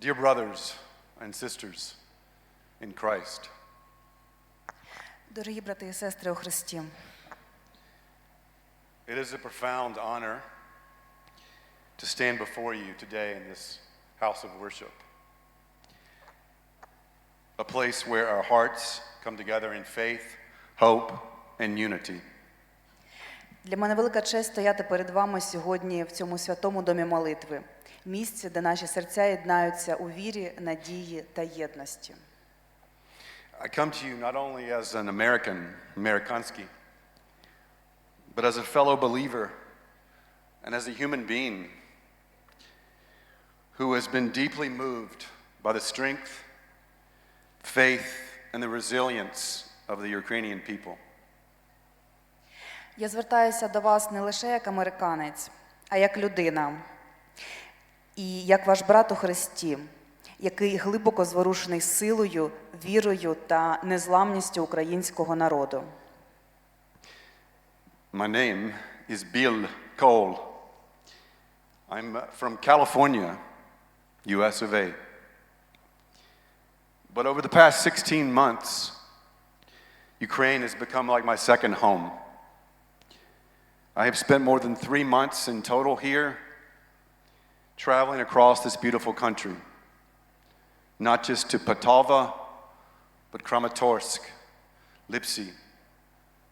Dear brothers and sisters in Christ, Дорогі брати і сестри у Христі, it is a profound honor to stand before you today in this house of worship, a place where our hearts come together in faith, hope, and unity. для мене велика честь стояти перед вами сьогодні в цьому святому домі молитви, Місці, де наші серця єднаються у вірі, надії та єдності. I come to you not only as an American, Amerikansky, but as a fellow believer and as a human being who has been deeply moved by the strength, faith, and the resilience of the Ukrainian people. Я звертаюся до вас не лише як американець, а як людина і як ваш брат у Христі, який глибоко зворушений силою, вірою та незламністю українського народу. My name is Bill Cole. I'm uh, from California, US of A. But over the past 16 months, Ukraine has become like my second home. I have spent more than three months in total here, traveling across this beautiful country, not just to Patava, but Kramatorsk, Lipsy,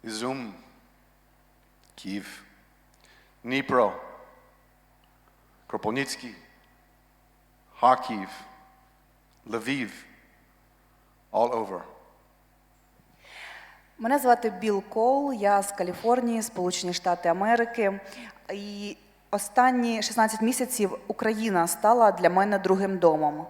Izum, Kiev, Dnipro, Kropelnitsky, Kharkiv, Lviv, all over. Мене звати Білл Кол, я з Каліфорнії, Сполучені Штати Америки. І останні 16 місяців Україна стала для мене другим домом.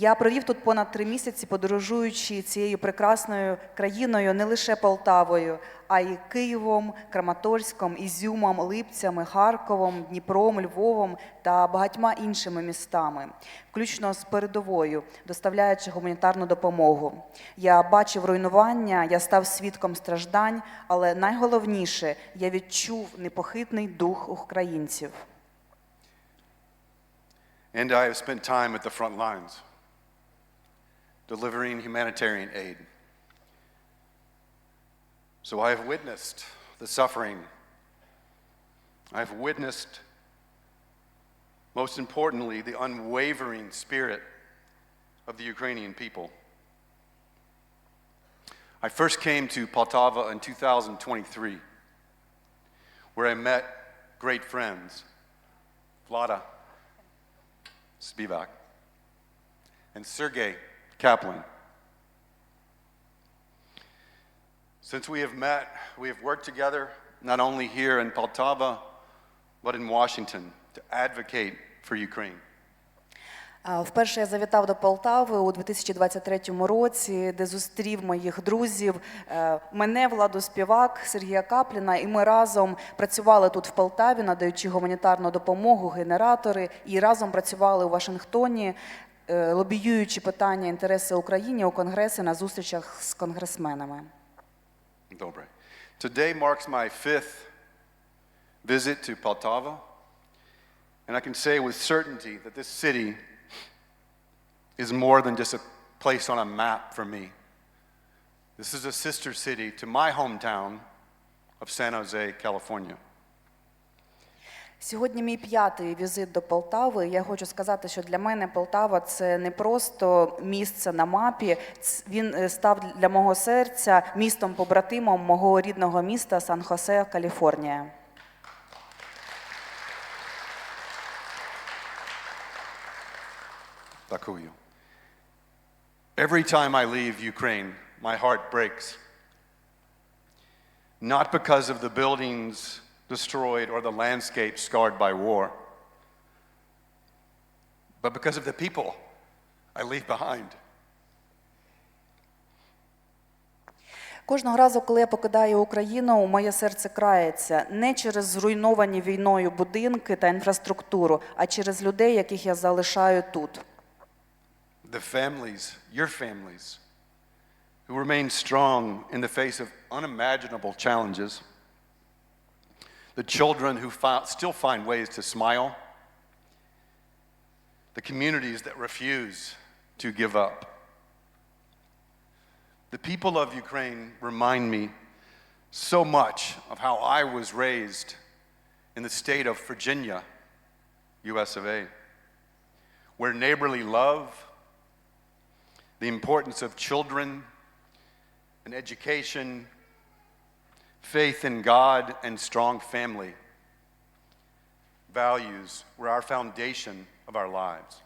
Я провів тут понад три місяці, подорожуючи цією прекрасною країною не лише Полтавою, а й Києвом, Краматорськом, Ізюмом, Липцями, Харковом, Дніпром, Львовом та багатьма іншими містами, включно з передовою, доставляючи гуманітарну допомогу. Я бачив руйнування, я став свідком страждань, але найголовніше я відчув непохитний дух українців. And I have spent time at the front lines, delivering humanitarian aid. So I have witnessed the suffering. I have witnessed, most importantly, the unwavering spirit of the Ukrainian people. I first came to Poltava in 2023, where I met great friends, Vlada, Spivak, and Sergei Kaplan. Since we have met, we have worked together not only here in Poltava, but in Washington to advocate for Ukraine. Вперше я завітав до Полтави у 2023 році, де зустрів моїх друзів, е, мене, Владу Співак, Сергія Капліна, і ми разом працювали тут в Полтаві, надаючи гуманітарну допомогу, генератори, і разом працювали у Вашингтоні, лобіюючи питання інтереси України у Конгресі на зустрічах з конгресменами. Dobre. Today marks my fifth visit to Poltava, and I can say with certainty that this city is more than just a place on a map for me. This is a sister city to my hometown of San Jose, California. Сьогодні мій п'ятий візит до Полтави. Я хочу сказати, що для мене Полтава це не просто місце на мапі. Він е, став для мого серця містом побратимом мого рідного міста Сан-Хосе, Каліфорнія. Takuyu. Every time I leave Ukraine, my heart breaks. Not because of the buildings destroyed or the landscape scarred by war, but because of the people I leave behind. Кожного разу, коли я покидаю Україну, моє серце крається не через зруйновані війною будинки та інфраструктуру, а через людей, яких я залишаю тут. The families, your families, who remain strong in the face of unimaginable challenges, the children who fi- still find ways to smile, the communities that refuse to give up. The people of Ukraine remind me so much of how I was raised in the state of Virginia, US of A, where neighborly love, the importance of children, and education, faith in God, and strong family values were our foundation of our lives.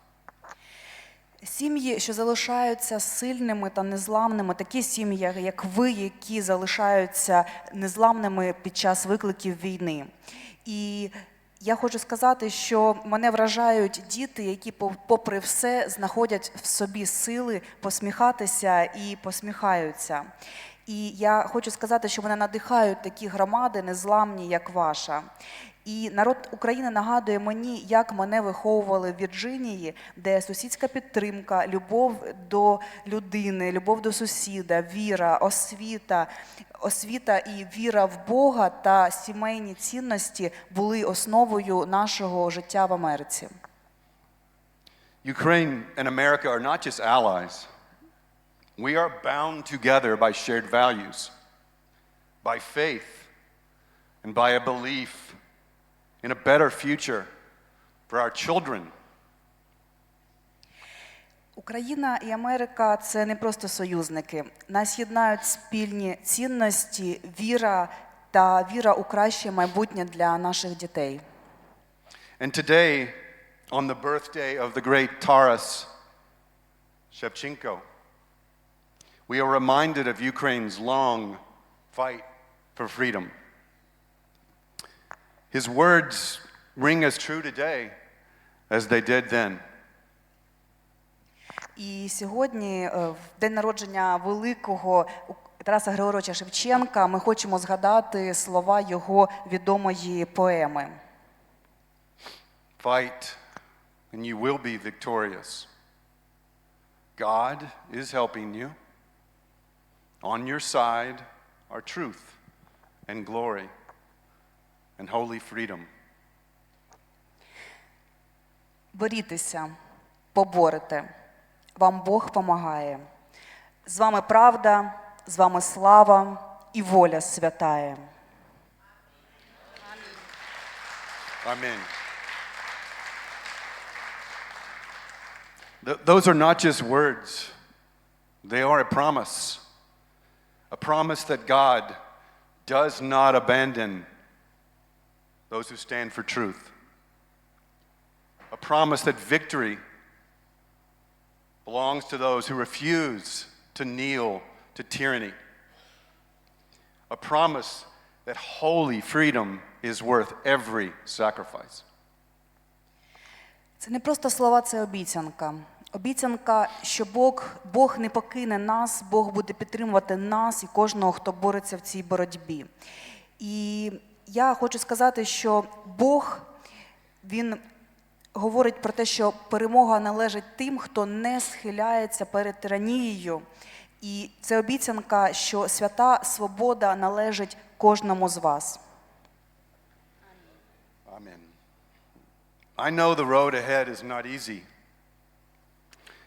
Сім'ї, що залишаються сильними та незламними, такі сім'ї, як ви, які залишаються незламними під час викликів війни. І я хочу сказати, що мене вражають діти, які, попри все, знаходять в собі сили посміхатися і посміхаються. І я хочу сказати, що мене надихають такі громади, незламні, як ваша. І народ України нагадує мені, як мене виховували в Вірджинії, де сусідська підтримка, любов до людини, любов до сусіда, віра, освіта, освіта і віра в Бога та сімейні цінності були основою нашого життя в Америці. Ukraine and America are not just allies. We are bound together by shared values, by faith, and by a belief in a better future for our children. Україна і Америка це не просто союзники. Нас єднають спільні цінності, віра та віра у краще майбутнє для наших дітей. And today, on the birthday of the great Taras Shevchenko, we are reminded of Ukraine's long fight for freedom. His words ring as true today as they did then. І сьогодні, е, в день народження великого У- Тараса Григоровича Шевченка, ми хочемо згадати слова його відомої поеми. Fight, and you will be victorious. God is helping you. On your side are truth and glory and holy freedom. Борітеся, поборете. Вам Бог помагає. З вами правда, з вами слава і воля святає. Amen. Th- those are not just words, they are a promise. A promise that God does not abandon those who stand for truth. A promise that victory belongs to those who refuse to kneel to tyranny. A promise that holy freedom is worth every sacrifice. Це не просто слова, це обіцянка. Обіцянка, що Бог, Бог не покине нас, Бог буде підтримувати нас і кожного, хто бореться в цій боротьбі. І я хочу сказати, що Бог Він говорить про те, що перемога належить тим, хто не схиляється перед тиранією. І це обіцянка, що свята свобода належить кожному з вас. I know the road ahead is not easy.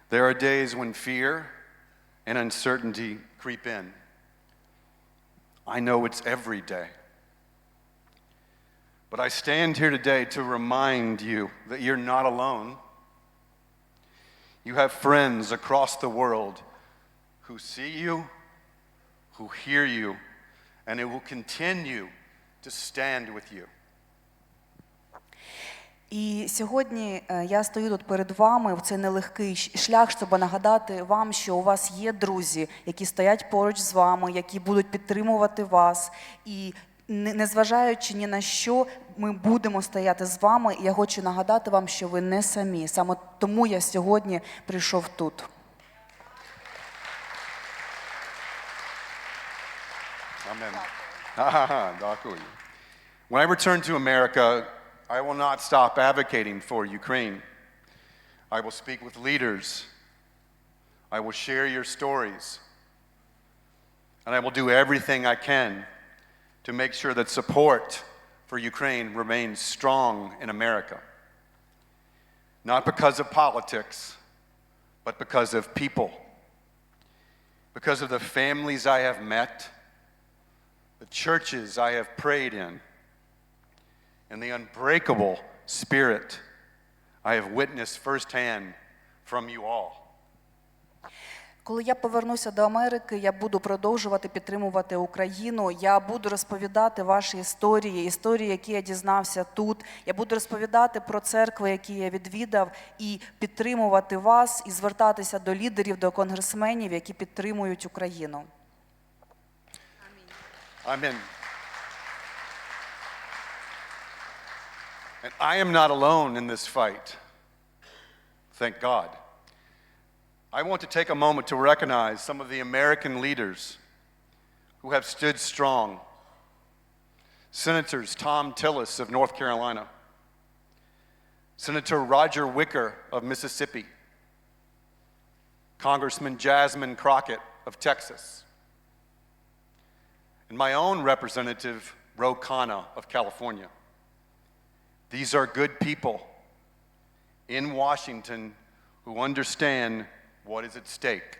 There are days when fear and uncertainty creep in. I know it's every day. But I stand here today to remind you that you're not alone. You have friends across the world who see you, who hear you, and who will continue to stand with you. І сьогодні е, я стою тут перед вами в цей нелегкий шлях, щоб нагадати вам, що у вас є друзі, які стоять поруч з вами, які будуть підтримувати вас. І не- незважаючи ні на що, ми будемо стояти з вами. І я хочу нагадати вам, що ви не самі. Саме тому я сьогодні прийшов тут. Amen. Дякую. When I return to America, I will not stop advocating for Ukraine. I will speak with leaders. I will share your stories. And I will do everything I can to make sure that support for Ukraine remains strong in America. not because of politics, but because of people, because of the families I have met, the churches I have prayed in, and the unbreakable spirit I have witnessed firsthand from you all. Коли я повернуся до Америки, я буду продовжувати підтримувати Україну. Я буду розповідати ваші історії, історії, які я дізнався тут. Я буду розповідати про церкви, які я відвідав, і підтримувати вас, і звертатися до лідерів, до конгресменів, які підтримують Україну. Amen. And I am not alone in this fight. Thank God. I want to take a moment to recognize some of the American leaders who have stood strong. Senators Tom Tillis of North Carolina, Senator Roger Wicker of Mississippi, Congressman Jasmine Crockett of Texas, and my own representative, Ro Khanna of California. These are good people in Washington who understand what is at stake.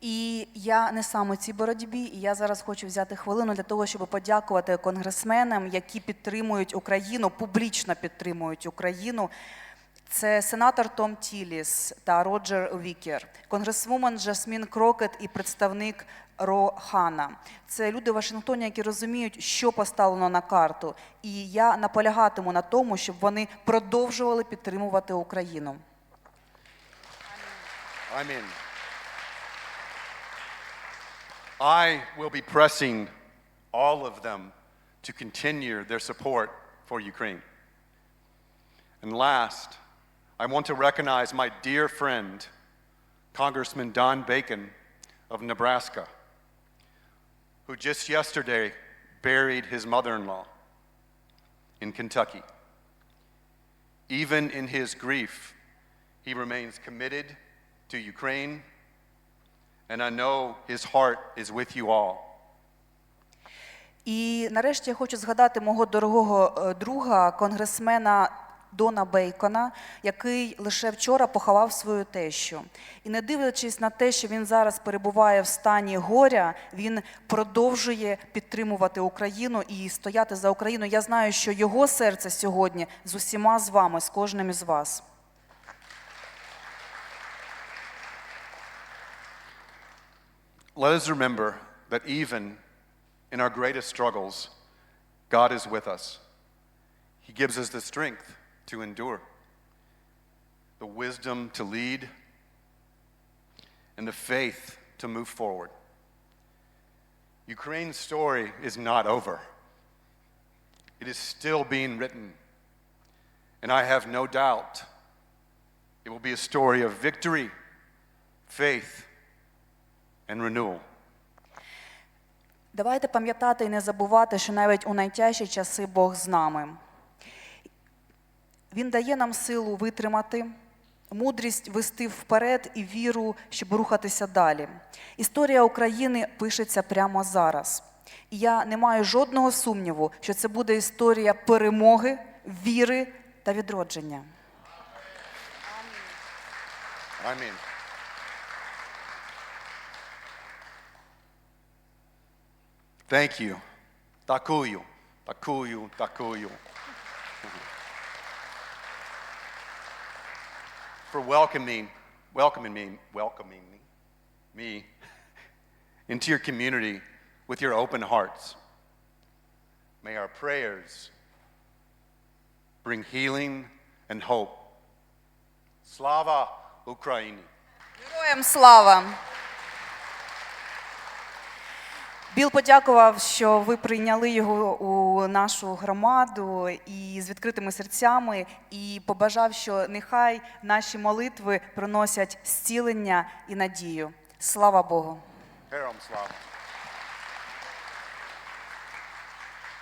І я не сам у цій боротьбі, і я зараз хочу взяти хвилину для того, щоб подякувати конгресменам, які підтримують Україну, публічно підтримують Україну. Це сенатор Том Тіліс та Роджер Вікер, конгресвумен Жасмін Крокет і представник Ро Хана. Це люди в Вашингтоні, які розуміють, що поставлено на карту. І я наполягатиму на тому, щоб вони продовжували підтримувати Україну. Mean, I will be pressing all of them to continue their support for Ukraine. And last, I want to recognize my dear friend, Congressman Don Bacon of Nebraska, who just yesterday buried his mother in law in Kentucky. Even in his grief, he remains committed to Ukraine, and I know his heart is with you all. І нарешті я хочу згадати мого дорогого е, друга, конгресмена Дона Бейкона, який лише вчора поховав свою тещу. І не дивлячись на те, що він зараз перебуває в стані горя, він продовжує підтримувати Україну і стояти за Україну. Я знаю, що його серце сьогодні з усіма з вами, з кожним із вас. Let us remember that even in our greatest struggles, God is with us. He gives us the strength to endure, the wisdom to lead, and the faith to move forward. Ukraine's story is not over. It is still being written. And I have no doubt it will be a story of victory, faith, and renewal. Давайте пам'ятати і не забувати, що навіть у найтяжчі часи Бог з нами. Він дає нам силу витримати, мудрість вести вперед і віру, щоб рухатися далі. Історія України пишеться прямо зараз. І я не маю жодного сумніву, що це буде історія перемоги, віри та відродження. Mean, thank. Takuyu, takuyu, takuyu. For welcoming, welcoming me, welcoming me, me into your community with your open hearts. May our prayers bring healing and hope. Slava Ukraini. Героям слава! Біл подякував, що ви прийняли його у нашу громаду і з відкритими серцями, і побажав, що нехай наші молитви приносять зцілення і надію. Слава Богу! Героям Slava.